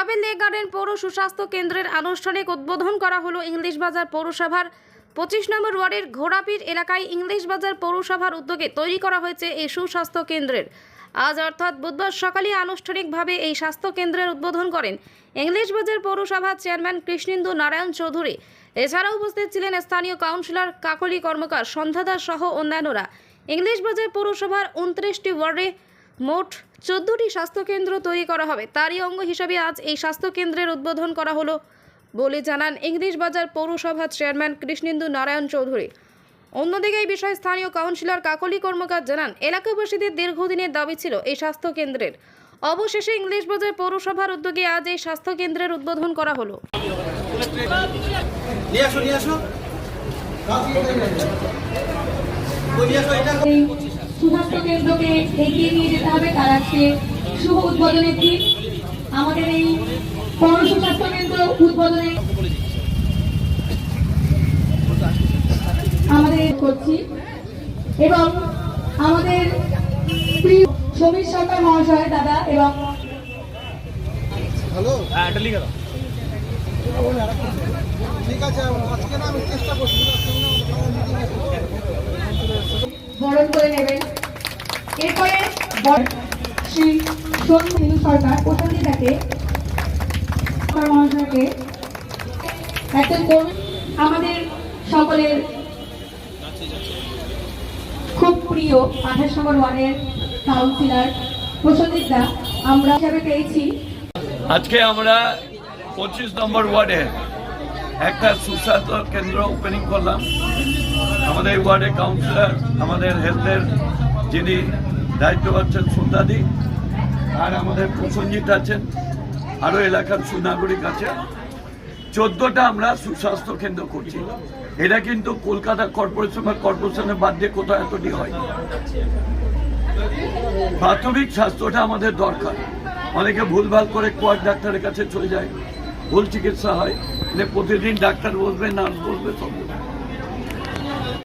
ঘোড়াবেল lake garden পৌর সুস্বাস্থ্য কেন্দ্রের আনুষ্ঠানিক উদ্বোধন করা হলো ইংলিশ বাজার পৌরসভার পঁচিশ নম্বর ওয়ার্ডের ঘোড়াপির এলাকায় ইংলিশ বাজার পৌরসভার উদ্যোগে তৈরি করা হয়েছে এই সুস্বাস্থ্য কেন্দ্রের। আজ অর্থাৎ বুধবার সকালে আনুষ্ঠানিকভাবে এই স্বাস্থ্য কেন্দ্রের উদ্বোধন করেন ইংলিশ বাজার পৌরসভার চেয়ারম্যান কৃষ্ণেন্দু নারায়ণ চৌধুরী। এছাড়াও উপস্থিত ছিলেন স্থানীয় কাউন্সিলর, কাকলি কর্মকার সন্ধ্যাদার সহ অন্যান্যরা। ইংলিশ বাজার পৌরসভার উনত্রিশটি ওয়ার্ডে মোট চোদ্দটি স্বাস্থ্যকেন্দ্র তৈরি করা হবে। তারই অঙ্গ হিসাবে আজ এই স্বাস্থ্যকেন্দ্রের উদ্বোধন করা হলো বলে জানান ইংলিশ বাজার পৌরসভার চেয়ারম্যান কৃষ্ণেন্দু নারায়ণ চৌধুরী। অন্যদিকে এই বিষয়ে স্থানীয় কাউন্সিলর কাকলি কর্মকার জানান, এলাকাবাসীদের দীর্ঘদিনের দাবি ছিল এই স্বাস্থ্যকেন্দ্রের। অবশেষে ইংলিশ বাজার পৌরসভার উদ্যোগে আজ এই স্বাস্থ্যকেন্দ্রের উদ্বোধন করা হলো। সুস্বাস্থ্য কেন্দ্রকে এগিয়ে নিয়ে যেতে হবে তার আজকে শুভ উদ্বোধনের দিন। আমাদের এই পৌর সুস্বাস্থ্য কেন্দ্র উদ্বোধনে আমাদের করছি এবং আমাদের প্রিয় সমীর সরকার মহাশয় দাদা এবং হ্যালো? ঠিক আছে আজকে না আমি চেষ্টা করছি বরণ করে নেবেন। এরপরে শ্রী সোনু সরকার প্রশান্তিটাকে মহাশয়কে একজন কর্মী আমাদের সকলের খুব প্রিয় আঠাশ নম্বর ওয়ার্ডের কাউন্সিলর প্রসন্দিত দা, আমরা হিসাবে পেয়েছি। আজকে আমরা পঁচিশ নম্বর ওয়ার্ডে একটা সুস্বাস্থ্য কেন্দ্র ওপেনিং করলাম। আমাদের ওয়ার্ডের কাউন্সিলর আমাদের হেলথের যিনি দায়িত্ব পাচ্ছেন সুন্দাদি আর আমাদের প্রসঞ্জিত আছেন আরও এলাকার সুনাগরিক আছে। চোদ্দটা আমরা সুস্বাস্থ্য কেন্দ্র করছি। এটা কিন্তু কলকাতা কর্পোরেশন বা কর্পোরেশনের বাদ দিয়ে কোথাও এতটি হয় প্রাথমিক স্বাস্থ্যটা আমাদের দরকার। অনেকে ভুলভাল করে কোয়ার ডাক্তারের কাছে চলে যায়। ভুল চিকিৎসা হয়। মানে প্রতিদিন ডাক্তার বসবে, নার্স বসবে, সব।